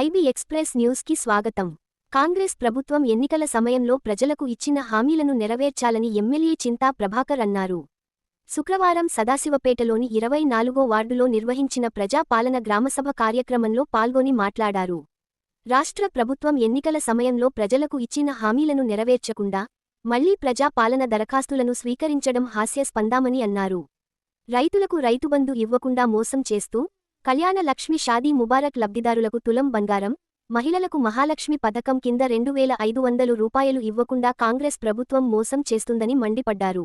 IB express న్యూస్కి స్వాగతం. కాంగ్రెస్ ప్రభుత్వం ఎన్నికల సమయంలో ప్రజలకు ఇచ్చిన హామీలను నెరవేర్చాలని ఎమ్మెల్యే చింతా ప్రభాకర్ అన్నారు. శుక్రవారం సదాశివపేటలోని ఇరవై నాలుగో వార్డులో నిర్వహించిన ప్రజాపాలన గ్రామసభ కార్యక్రమంలో పాల్గొని మాట్లాడారు. రాష్ట్ర ప్రభుత్వం ఎన్నికల సమయంలో ప్రజలకు ఇచ్చిన హామీలను నెరవేర్చకుండా మళ్ళీ ప్రజాపాలన దరఖాస్తులను స్వీకరించడం హాస్యాస్పందామని అన్నారు. రైతులకు రైతుబంధు ఇవ్వకుండా మోసం చేస్తూ కళ్యాణ లక్ష్మి షాదీ ముబారక్ లబ్ధిదారులకు తులం బంగారం మహిళలకు మహాలక్ష్మి పథకం కింద రెండు వేల ఐదు వందలు రూపాయలు ఇవ్వకుండా కాంగ్రెస్ ప్రభుత్వం మోసం చేస్తుందని మండిపడ్డారు.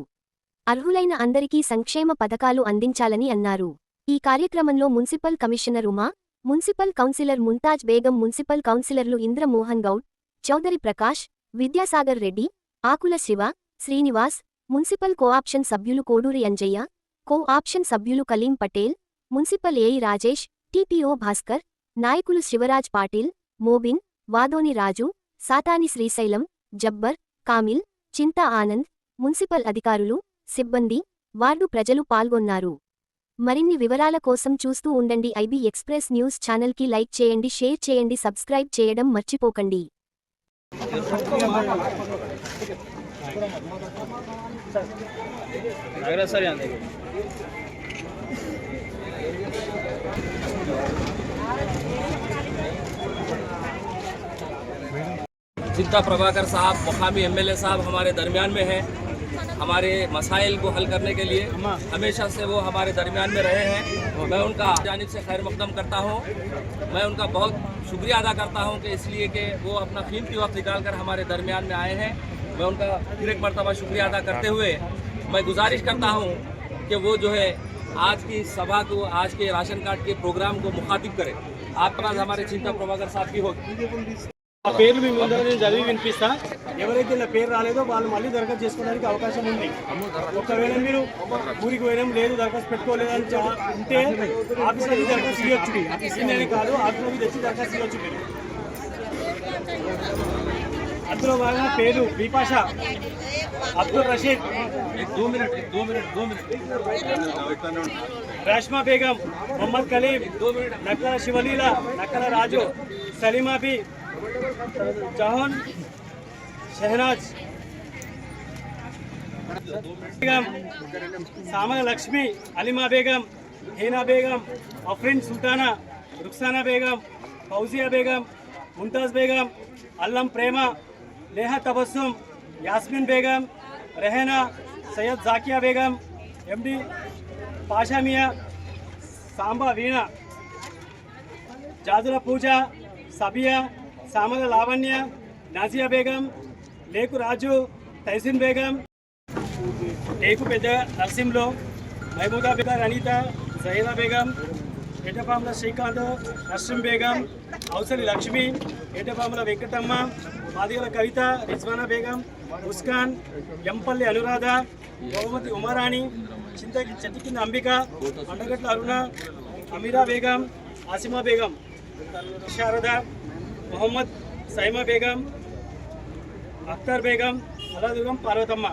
అర్హులైన అందరికీ సంక్షేమ పథకాలు అందించాలని అన్నారు. ఈ కార్యక్రమంలో municipal commissioner Uma municipal councillor Mumtaz Begum municipal కౌన్సిలర్లు Indramohan Goud Chaudhary Prakash Vidyasagar Reddy Akula Shiva Srinivas municipal co option సభ్యులు కోడూరి అంజయ్య కో ఆప్షన్ సభ్యులు Kaleem Patel municipal AE Rajesh TPO Bhaskar నాయకులు శివరాజ్ పాటిల్ మోబిన్ వాదోని రాజు సాతాని శ్రీశైలం జబ్బర్ కామిల్ చింతా ఆనంద్ మున్సిపల్ అధికారులు సిబ్బంది వార్డు ప్రజలు పాల్గొన్నారు. మరిన్ని వివరాల కోసం చూస్తూ ఉండండి ఐబీ ఎక్స్ప్రెస్ న్యూస్ ఛానల్కి లైక్ చేయండి షేర్ చేయండి సబ్స్క్రైబ్ చేయడం మర్చిపోకండి. चिंता प्रभाकर साहब, मुकामी एमएलए साहब हमारे दरमियान में हैं। हमारे मसाइल को हल करने के लिए हमेशा से वो हमारे दरमियान में रहे हैं। मैं उनका जानिब से खैर मकदम करता हूँ। मैं उनका बहुत शुक्रिया अदा करता हूँ कि इसलिए कि वो अपना कीमती वक्त निकाल कर हमारे दरमियान में आए हैं। मैं उनका फिर एक मरतबा शुक्रिया अदा करते हुए मैं गुजारिश करता हूँ कि वो जो है आज की सभा को आज के राशन कार्ड के प्रोग्राम को मुखातिब करें आपके पास हमारे चिंता प्रभाकर साहब की होगी ఆ పేర్లు మీ ముందర నేను చదివి వినిపిస్తా ఎవరైతే ఇలా పేరు రాలేదో వాళ్ళు మళ్ళీ దరఖాస్తు చేసుకోవడానికి అవకాశం ఉంది ఒకవేళ మీరు ఊరికి పోయినాం లేదు దరఖాస్తు పెట్టుకోలేదని చా- ఉంటే ఆఫీస్లోకి దరఖాస్తు ఇవ్వచ్చు ఇదని కాదు ఆఫీస్లోకి తెచ్చి దరఖాస్తు ఇవ్వచ్చు మీరు अत्र भाग पेर विपाश अब्दुल रश्मा बेगम मोहम्मद कलीम नकल शिवलीला नकल राजु सलीमा बी जहन शहनाज। बेगम साम लक्ष्मी अलीमा बेगम हेना बेगम अफ्रीन सुलताना रुखसाना बेगम फौजिया बेगम मुमताज़ बेगम अल्लम प्रेमा నేహ తబస్సుం యాస్మిన్ బేగం రెహనా సయ్యద్ జాకియా బేగం ఎండి పాషామియా సాంబా వీణ జాజుల పూజ సబియా సామల లావణ్య నాజియా బేగం లేకు రాజు తైసిన్ బేగం లేకు పెద్ద నర్సింలో మహబూదా బేగం అనిత జహీరా బేగం ఎటపాముల శ్రీకాంత్ నర్సింహ్ బేగం అవసరి లక్ష్మి ఎటపాముల వెంకటమ్మ మాదిగల కవిత రిజ్వానా బేగం ముస్కాన్ ఎంపల్లి అనురాధ బహుమతి ఉమారాణి చింత చెట్టు కింద అంబిక అండగట్ల అరుణ అమీరా బేగం ఆసిమా బేగం శారద మొహమ్మద్ సైమా బేగం అఖ్తర్ బేగం అలాదుగం పార్వతమ్మ.